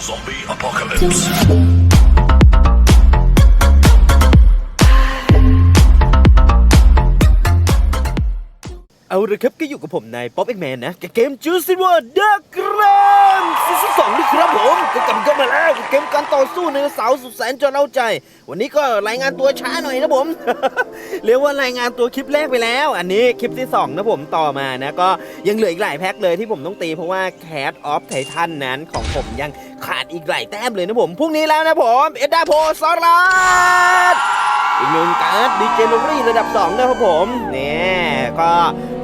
Zombie apocalypse. ละครับก็อยู่กับผมนายป๊อปเอ็กแมนนะกับเกมจูซิวอร์เดอะกรามซีซั่นสองนี่ครับผมก็กลับกันมาแล้วกับเกมการต่อสู้ในเสาร์สุดแสนจะเล่าใจ วันนี้ก็รายงานตัวช้าหน่อยนะผมเรียกว่ารายงานตัวคลิปแรกไปแล้ว อันนี้คลิปที่สองนะผมต่อมานะก็ยังเหลืออีกหลายแพ็คเลยที่ผมต้องตีเพราะว่า Cat of Titan นั้นของผมยังขาดอีกหลายแต้มเลยนะผมพรุ่งนี้แล้วนะผมเอ็ดดาโพซอรัสอีกหนึ่งการ์ดดีเจนอรี่ระดับ2นะครับผมเนี่ยก็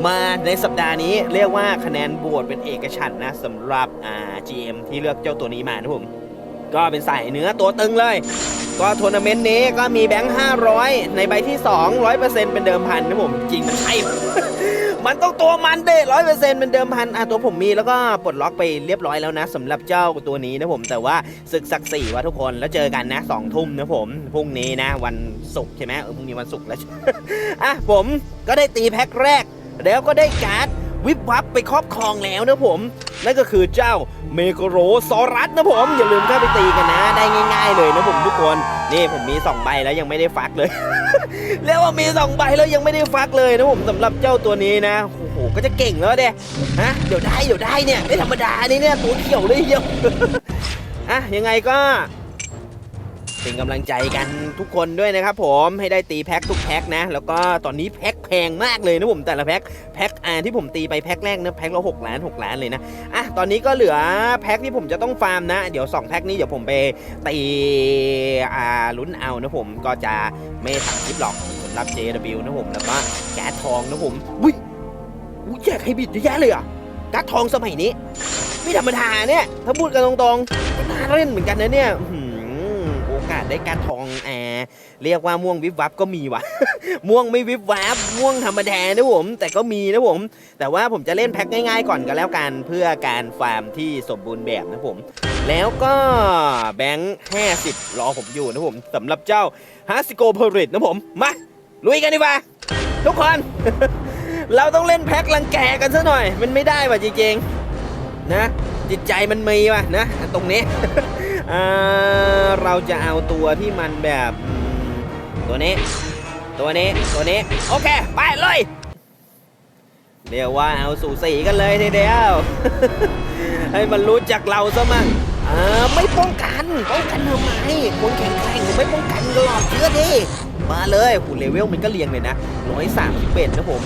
มาในสัปดาห์นี้เรียกว่าคะแนนโหวตเป็นเอกฉันท์นะสำหรับอ่า GM ที่เลือกเจ้าตัวนี้มานะผม ก็เป็นสายเนื้อตัวตึงเลย ก็ทัวร์นาเมนต์นี้ก็มีแบงค์500 ในใบที่ 2 100%เป็นเดิมพันนะผม จริงมันใช่ มันต้องตัวมันเด้ร้อยเปอร์เซ็นต์เป็นเดิมพันอะตัวผมมีแล้วก็ปลดล็อกไปเรียบร้อยแล้วนะสำหรับเจ้าตัวนี้นะผม แต่ว่าศึกศักดิ์ศรีว่าทุกคนแล้วเจอกันนะสองทุ่มนะผมพรุ่งนี้นะ วันศุกร์ใช่ไหมเออพรุ่งนี้วันศุกร์แล้ว อะผมก็ได้ตีแพ็คแรก แล้วก็ได้การ์ดวิบวับไปครอบครองแล้วนะผม นั่นก็คือเจ้าเมโกโรซอรัสนะผม อย่าลืมเข้าไปตีกันนะ ได้ง่าย ๆ เลยนะผมทุกคน นี่ผมมี 2 ใบแล้วยังไม่ได้ฟักเลยเรียกว่ามี 2 ใบแล้วยังไม่ได้ฟักเลยนะผมสำหรับเจ้าตัวนี้นะ โอ้โห ก็จะเก่งแล้วเด้ฮะเดี๋ยวได้เดี๋ยวได้เนี่ยไม่ธรรมดานี่เนี่ยตัวเขียวเลยเดียวอะยังไงก็ เป็นกำลังใจกันทุกคนด้วยนะครับผมให้ได้ตีแพ็คทุกแพ็คนะ แล้วก็ตอนนี้แพ็คแพงมากเลยนะผมแต่ละแพ็คแพ็คอ่าที่ผมตีไปแพ็คแรกนะแพ็คละหกล้านหกล้านเลยนะอะตอนนี้ก็เหลือแพ็คที่ผมจะต้องฟาร์มนะ เดี๋ยว2แพ็คนี้เดี๋ยวผมไปตีอ่าลุ้นเอานะผมก็จะไม่ทำคลิปหรอกรับ JW นะผมแล้วก็แก๊สทองนะผมอุ้ยอุ้ยแจกให้บิดเยอะแยะเลยอะแก๊าซทองสมัยนี้ ไม่ธรรมดาเนี่ยถ้าพูดกันตรงๆน่าเล่นเหมือนกันนะเนี่ย ได้การทองแอร์เรียกว่าม่วงวิบวับก็มีว่ะม่วงไม่วิบวับม่วงธรรมดานะผมแต่ก็มีนะผม แต่ว่าผมจะเล่นแพ็คง่ายๆก่อนก็แล้วกันเพื่อการฟาร์มที่สมบูรณ์แบบนะผม แล้วก็แบงค์50 รอผมอยู่นะผมสำหรับเจ้าฮาสิโกเพอริตนะผมมาลุยกันดีกว่าทุกคน เราต้องเล่นแพ็คลังแกกันซะหน่อย มันไม่ได้ว่ะจริงๆนะจิตใจมันมีว่ะนะตรงนี้ เราจะเอาตัวที่มันแบบตัวนี้ ตัวนี้ ตัวนี้ โอเค ไปเลยเรียกว่าเอาสู่สีกันเลยทีเดียว ให้มันรู้จักเราซะมั่งอ่าไม่ป้องกัน ป้องกันทำไมคนแข็งแกร่งไม่ป้องกันก็หลอกเชื่อดิมาเลยคุณเลเวลมันก็เรียงเลยนะ131นะผม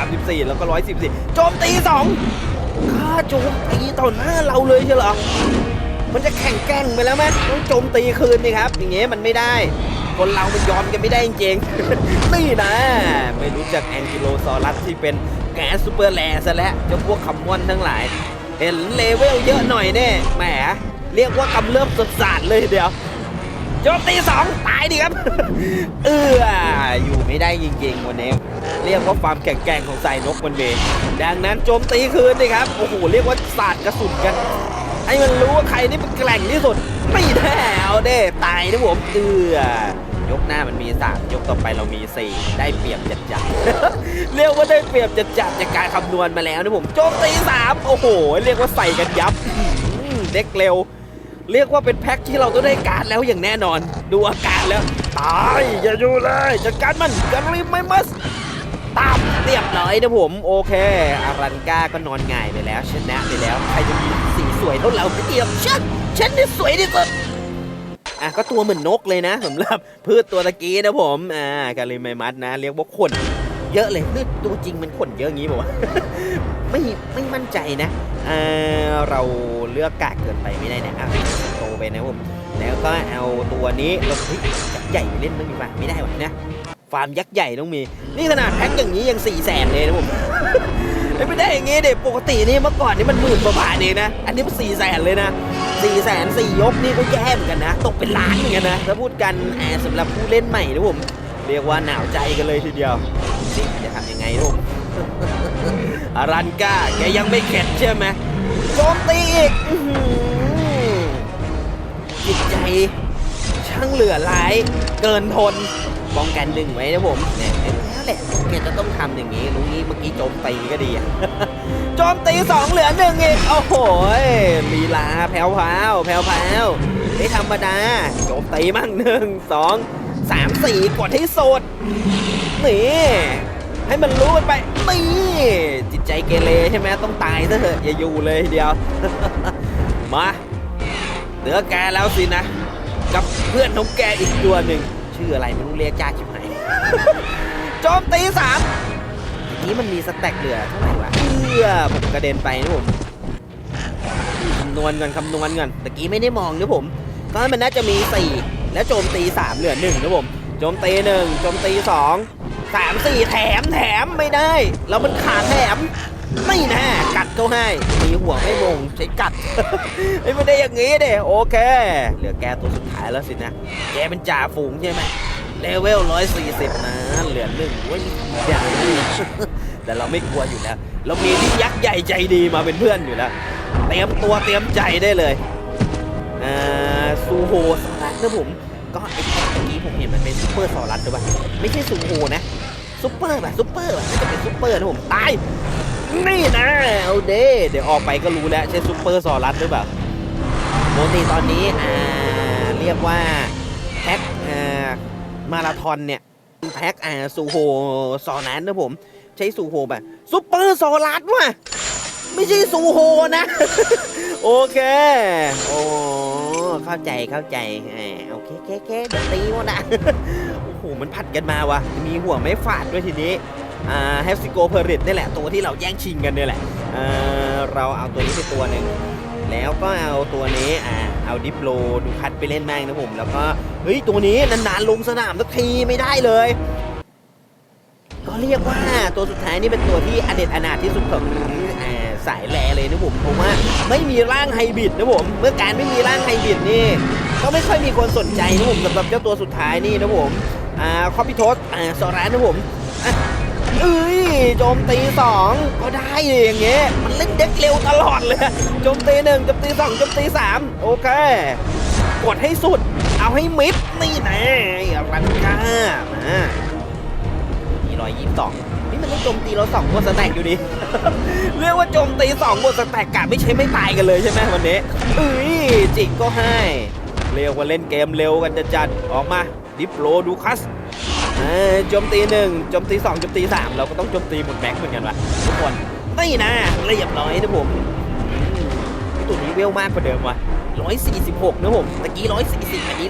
134แล้วก็114โจมตีสองข้าโจมตีต่อหน้าเราเลยใช่หรอ มันจะแข่งแก่งไปแล้วไหมต้องโจมตีคืนนี่ครับ อย่างเงี้ยมันไม่ได้ คนเรามันยอมกันไม่ได้จริงๆนี่นะ ไม่รู้จักแองกิโลซอรัสที่เป็นแก๊สซูเปอร์แลซะแล้วเจ้าพวกคำมอนทั้งหลาย เห็นเลเวลเยอะหน่อยแน่แหมเรียกว่ากำเริบสดสาดเลยเดียวโจมตีสองตายดิครับ เอออยู่ไม่ได้จริงๆวันนี้เรียกว่าความแข็งแกร่งของสายนกมันเองดังนั้นโจมตีคืนดิครับ โอ้โห เรียกว่าสาดกระสุนกัน ให้มันรู้ว่าใครนี่เป็นแกร่งที่สุด ไม่แน่เอาเด้ตายนะผมเออยกหน้ามันมีสามยกต่อไปเรามีสี่ได้เปรียบจัดจัดเรียกว่าได้เปรียบจัดจัดจากการคำนวณมาแล้วนะผมโจมตีสามโอ้โห เรียกว่าใส่กันยับเด็กเร็ว เรียกว่าเป็นแพ็คที่เราต้องได้การดแล้วอย่างแน่นอน ดูอาการแล้ว ตาย อย่าอยู่เลยจัดการมันกันรีบไม่มัส ตามเรียบร้อยนะผม โอเค อารันก้าก็นอนง่ายไปแล้ว ชนะไปแล้ว ใครจะมีสีสวยเท่าเราไม่เทียมฉันฉันนี่สวยที่สุดอะก็ตัวเหมือนนกเลยนะสำหรับพืชตัวตะกี้นะผมอ่าการิมไมมัสนะ เรียกว่าขนเยอะเลยพืชตัวจริงมันขนเยอะงี้ป่าวะไม่ไม่มั่นใจนะเออเราเลือกกากเกินไปไม่ได้นะอะโตไปนะผมแล้วก็เอาตัวนี้เราเฮ้ยยักใหญ่เล่นมันมีป่ะไม่ได้วะนะ ฟาร์มยักษ์ใหญ่ต้องมี นี่ขนาดแพ็คอย่างนี้ยัง4ี่แสนเลยนะผมไม่ได้อย่างงี้เด็กปกตินี่เมื่อก่อนนี่มันหมื่นกว่าบาทเองนะ อันนี้มันสี่แสนเลยนะสี่แสนสี่ยกนี่ก็แย่เหมือนกันนะ ตกเป็นล้านเหมือนกันนะถ้าพูดกันแอบสำหรับผู้เล่นใหม่นะผม เรียกว่าหนาวใจกันเลยทีเดียวจะทำยังไงลูกอารันก้าแกยังไม่เข็ดใช่ไหมโจมตีอีกจิตใจช่างเหลือร้ายเกินทน ป้องกันหนึ่งไว้นะผมเนี่ยแล้วแหละแกจะต้องทำอย่างนี้รู้งี้เมื่อกี้โจมตีก็ดีอะโจมตีสองเหลือหนึ่งอีกโอ้โหลีลาแผ่วพาวแผ่วพาวไม่ธรรมดาโจมตีมั่งหนึ่งสองสามสี่กดให้สุดนี่ให้มันรู้กันไปนี่จิตใจเกเรใช่ไหมต้องตายซะเถอะอย่าอยู่เลยเดียว มาเหลือแกแล้วสินะ กับเพื่อนของแกอีกตัวหนึ่ง ชื่ออะไรไม่รู้เรียกยากชิบหาย โจมตีสามทีนี้มันมีสแต็กเหลือเท่าไหร่วะเพื่อผมกระเด็นไปนะผมคำนวณกันคำนวณกันตะกี้ไม่ได้มองนะผมตอนนั้นมันน่าจะมี 4 แล้วโจมตี 3 เหลือ1นะผมโจมตี1โจมตี2 3 4 แถมแถมไม่ได้ แล้วมันขาดแถม ไม่แน่กัดเขาให้มีหัวไม่มงใช้กัด ไม่ได้อย่างงี้เด้โอเค เหลือแกตัวสุดท้ายแล้วสินะ แกเป็นจ่าฝูงใช่ไหมเลเวล140นะเหลือหนึ่งเว้ยอย่างนี้แต่เราไม่กลัวอยู่แล้วเรามีที่ยักษ์ใหญ่ใจดีมาเป็นเพื่อนอยู่แล้วเตรียมตัวเตรียมใจได้เลยอ่าซูโฮสลัดนะผมก็ไอ้แท็กเมื่อกี้ผมเห็นมันเป็นซูเปอร์สลัดหรือเปล่าไม่ใช่ซูโฮนะซูเปอร์ป่ะซูเปอร์ป่ะน่าจะเป็นซูเปอร์นะผมตาย นี่นะเอาเด้เดี๋ยวออกไปก็รู้แล้วใช่ซูเปอร์สลัดหรือเปล่าปกติตอนนี้อ่าเรียกว่าแท็กอ่ามาราธอนเนี่ยแพ็กอ่าซูโฮซอนันนะผม ใช้ซูโฮแบบซุปเปอร์ซอรัสว่ะไม่ใช่ซูโฮนะ โอเค โอ้เข้าใจเข้าใจโอเคแค่แค่เดี๋ยวตีวะนะโอ้โหมันผัดกันมาว่ะ มีหัวไม่ฝาดด้วยทีนี้ แฮปซิโกเพอริตนี่แหละตัวที่เราแย่งชิงกันเนี่ยแหละเราเอาตัวนี้ไปตัวหนึ่งแล้วก็เอาตัวนี้อ่าเอาดิปโลดูคัดไปเล่นแม่งนะผม แล้วก็เฮ้ยตัวนี้นานๆลงสนามสักทีไม่ได้เลย ก็เรียกว่าตัวสุดท้ายนี่เป็นตัวที่อเด็ดอนาถที่สุดของอสายแลเลยนะผมเพราะว่าไม่มีร่างไฮบริดนะผมเมื่อการไม่มีร่างไฮบริดนี่ ก็ไม่ค่อยมีคนสนใจนะผมสำหรับเจ้าตัวสุดท้ายนี่นะผมอ่าคอพิโทสอ่าสอรานนะผมอะ เอ้ยโจมตีสองก็ได้อย่างเงี้ยมันเล่นเด็กเร็วตลอดเลยโจมตีหนึ่งโจมตีสองโจมตีสามโอเค กดให้สุด เอาให้มิดนี่แน่รันก้ามามีรอยยี่สิบสองนี่มันเล่นโจมตีเราสองบนสแต็กอยู่ดีเรียกว่าโจมตีสองบนสแต็กกะไม่ใช่ไม่ตายกันเลยใช่ไหมวันนี้เอ้ยจิกก็ให้เรียกว่าเล่นเกมเร็วกันจะจัดออกมาดิปโลดูคัส เอ้ยโจมตีหนึ่งโจมตีสองโจมตีสามเราก็ต้องโจมตีหมดแม็กเหมือนกันวะทุกคนไม่นะเรียบร้อยนะผมไอตัวนี้เวลมากกว่าเดิมว่ะ146 นะผมตะกี้ 140 อันนี้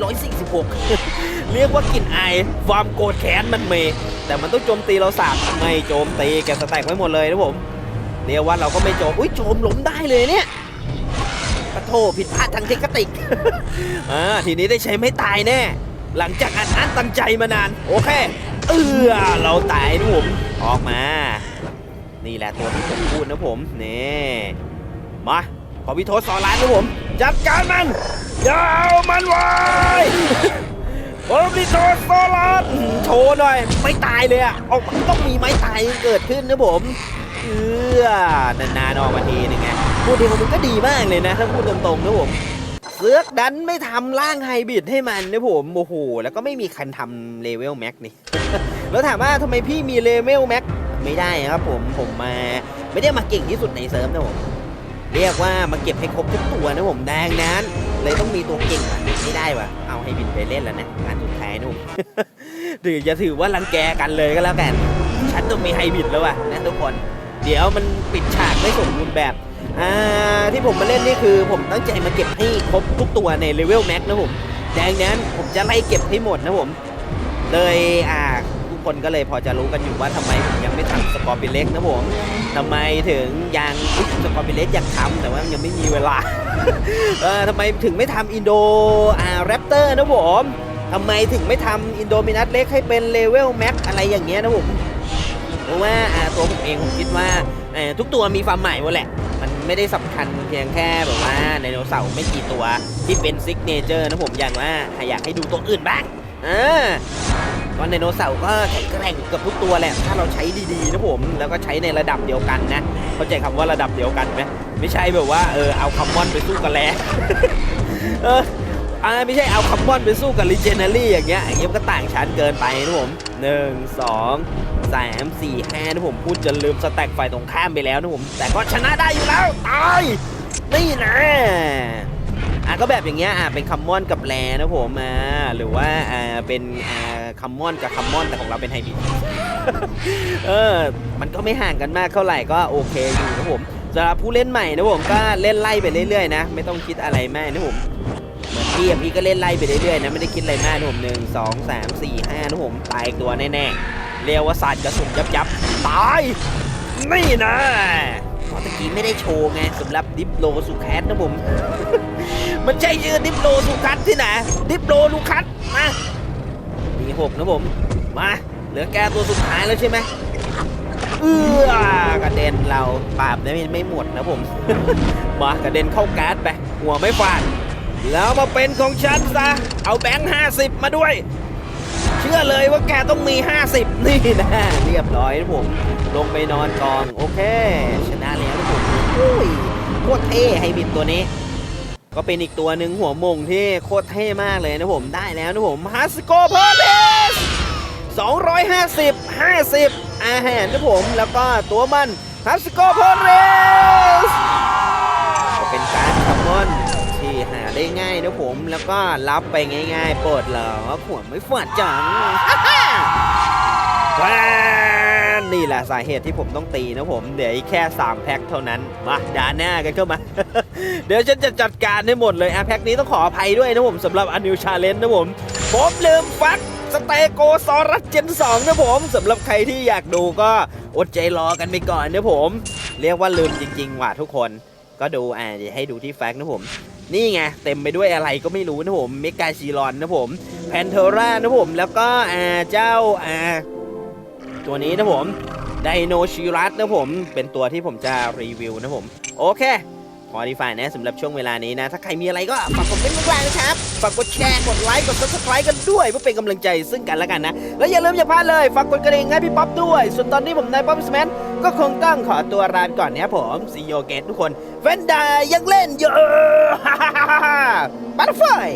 146 เรียกว่ากลิ่นอายความโกรธแค้นมันเม แต่มันต้องโจมตีเราสามไม่โจมตีแกสแต็กไว้หมดเลยนะผมเรียกว่าเราก็ไม่โจม อุ้ยโจมล้มได้เลยเนี่ยปะโทผิดพลาดทางเทคนิคอ่าทีนี้ได้ใช้ไม่ตายแน่ หลังจากอัดอั้นตันใจมานาน โอเค เออเราตายนะผม ออกมา นี่แหละตัวที่ผมพูดนะผม นี่ มาขอพิโทษสอนร้านนะผม จัดการมันอยาวมันไว้ขอพิโทษสอนร้านโชว์หน่อย ไม่ตายเลยอะออกมาต้องมีไม้ตายเกิดขึ้นนะผมเออนานๆออกมาทีนึงไงพูดทีมันก็ดีมากเลยนะ ถ้าพูดตรงๆนะผม เสือกดันไม่ทำร่างไฮบริดให้มันนะผมโอ้โหแล้วก็ไม่มีคันทำเลเวลแม็กนี่ แล้วถามว่าทำไมพี่มีเลเวลแม็กไม่ได้ครับผมผมมาไม่ได้มาเก่งที่สุดในเซิร์ฟนะผมเรียกว่ามาเก็บให้ครบทุกตัวนะผมดังนั้น เลยต้องมีตัวเก่งอะไม่ได้วะเอาให้บินไปเล่นแล้วนะงานสุดท้ายนะผมถือจะถือว่ารังแกกันเลยก็แล้วกันฉันต้องมีไฮบริดแล้วว่ะนะทุกคน เดี๋ยวมันปิดฉากไม่สมบูรณ์แบบ อ่าที่ผมมาเล่นนี่คือผมตั้งใจมาเก็บให้ครบทุกตัวในเลเวลแม็กนะผมดังนั้นผมจะไล่เก็บให้หมดนะผม เลยอ่าทุกคนก็เลยพอจะรู้กันอยู่ว่าทำไมผมยังไม่ทำสกอร์ปิเล็กนะผมทำไมถึงยังสกอร์ปิเล็กอยากทำแต่ว่ายังไม่มีเวลาเออทำไมถึงไม่ทำอินโดอ่าแรปเตอร์นะผมทำไมถึงไม่ทำอินโดมินัสเล็กให้เป็นเลเวลแม็กอะไรอย่างเงี้ยนะผมเพราะว่าตัวผมเองผมคิดว่าทุกตัวมีความหมายหมดแหละ มันไม่ได้สำคัญเพียงแค่แบบว่าไดโนเสาร์ไม่กี่ตัวที่เป็นซิกเนเจอร์นะผมอย่างว่าอยากให้ดูตัวอื่นบ้างอ่าก็ไดโนเสาร์ก็แข็งแกร่งกับทุกตัวแหละ ถ้าเราใช้ดีๆนะผม แล้วก็ใช้ในระดับเดียวกันนะ เข้าใจคำว่าระดับเดียวกันไหมไม่ใช่แบบว่าเออเอาคอมมอนไปสู้กันแลเออ อ่าไม่ใช่เอาคัมมอนไปสู้กับลิเจนเนอรี่อย่างเงี้ยอย่างเงี้ยก็ต่างชั้นเกินไปนะผมหนึ่งสองส3 4 5นะผมพูดจนลืมสแต็กฝ่ายตรงข้ามไปแล้วนะผม แต่ก็ชนะได้อยู่แล้วตายนี่นะอะก็แบบอย่างเงี้ยอะเป็นคัมมอนกับแรนะผมอ่าหรือว่าอ่าเป็นอ่าคัมมอนกับคัมมอนแต่ของเราเป็นไฮบริดเออมันก็ไม่ห่างกันมากเท่าไหร่ก็โอเคอยู่นะผมสำหรับผู้เล่นใหม่นะผมก็เล่นไล่ไปเรื่อยๆนะ ไม่ต้องคิดอะไรมากนะผม มือนพี่พี่ก็เล่นไล่ไปเรื่อยๆนะไม่ได้คิดอะไรมากนะผมหนึ่งสองสามสี่ห้านะผมตายตัวแน่ๆเรียกว่าสาดกระสุนยับยับๆตายนี่นะเพราะตะกี้ไม่ได้โชว์ไงสำหรับดิปโลสุแคสนะผม มันใช่ชื่อดิปโลสุคัสที่ไหนดิปโลลูคัสมามีหกนะผมมาเหลือแกตัวสุดท้ายแล้วใช่ไหมเอื้อกระเด็นเราปราบได้ไม่หมดนะผมมากระเด็นเข้าการ์ดไปหัวไม่ฟาด แล้วมาเป็นของฉันซะ เอาแบงค์ห้าสิบมาด้วย เชื่อเลยว่าแกต้องมี 50 นี่นะ เรียบร้อยนะผม ลงไปนอนกอง โอเค ชนะแล้วนะผมอุ้ยโคตรเท่ไฮบิดตัวนี้ ก็เป็นอีกตัวหนึ่งหัวมงที่โคตรเท่มากเลยนะผมได้แล้วนะผมฮัสโกเพอร์เลส250 50 อาหารนะผม แล้วก็ตัวมันฮัสโกเพอร์เรสก็เป็นการคัมมอน ได้ง่ายนะผม แล้วก็รับไปง่ายๆเปิดเหรอหัวไม่ฝาดจังนี่แหละสาเหตุที่ผมต้องตีนะผม เดี๋ยวแค่ 3 แพ็คเท่านั้น มาด่าหน้ากันเข้ามา เดี๋ยวฉันจะจัดการให้หมดเลยอะแพ็คนี้ต้องขออภัยด้วยนะผมสำหรับอนิวชาเลนจ์นะผม ผมลืมฟักสเตโกซอรัสเจน2นะผมสำหรับใครที่อยากดูก็อดใจรอกันไปก่อนนะผม เรียกว่าลืมจริง ๆ ว่ะทุกคนก็ดูอ่าเดี๋ยวให้ดูที่แฟกต์นะผม นี่ไงเต็มไปด้วยอะไรก็ไม่รู้นะผมเมกาชีรอนนะผมแพนเทอร่านะผมแล้วก็อ่าเจ้าอ่าตัวนี้นะผมไดโนชิรัสนะผม เป็นตัวที่ผมจะรีวิวนะผม โอเค พอดีฝ่ายนะสำหรับช่วงเวลานี้นะ ถ้าใครมีอะไรก็ฝากคอมเมนต์ไว้นะครับ ฝากกดแชร์กดไลค์กด subscribe กันด้วยเพื่อเป็นกำลังใจซึ่งกันและกันนะ แล้วอย่าลืมอย่าพลาดเลยฝากกดกระดิ่งให้พี่ป๊อปด้วย ส่วนตอนนี้ผมนายป๊อปสแมนก็คงต้องขอตัวลาก่อนนะครับผมซีโยเกตทุกคนเฟนดายังเล่นอยู่บัตเตอร์เฟย